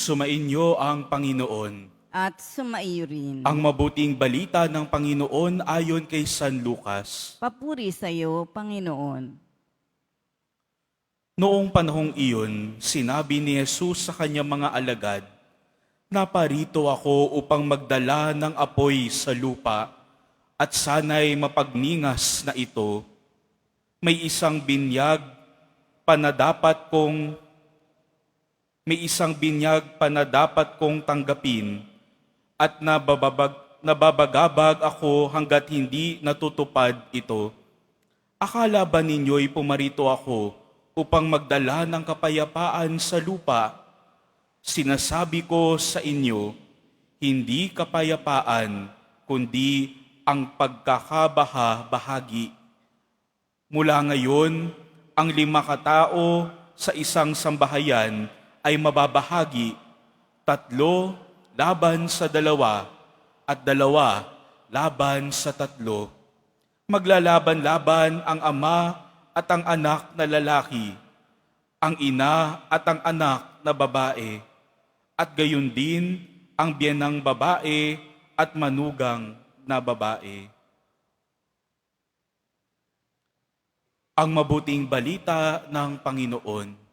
Sumainyo ang Panginoon. at sumaiyo rin. Ang mabuting balita ng Panginoon ayon kay San Lucas. Papuri sa iyo, Panginoon. Noong panahong iyon, sinabi ni Jesus sa kanyang mga alagad, Naparito ako upang magdala ng apoy sa lupa at sana'y mapagningas na ito. May isang binyag pa na dapat kong may isang binyag pa na dapat kong tanggapin at nabababag, nababagabag ako hanggat hindi natutupad ito. Akala ba ninyo'y pumarito ako upang magdala ng kapayapaan sa lupa? Sinasabi ko sa inyo, hindi kapayapaan, kundi ang pagkakabaha-bahagi. Mula ngayon, ang lima katao sa isang sambahayan ay mababahagi, tatlo laban sa dalawa, at dalawa laban sa tatlo. Maglalaban-laban ang ama at ang anak na lalaki, ang ina at ang anak na babae, at gayon din ang biyanang babae at manugang na babae. Ang mabuting balita ng Panginoon.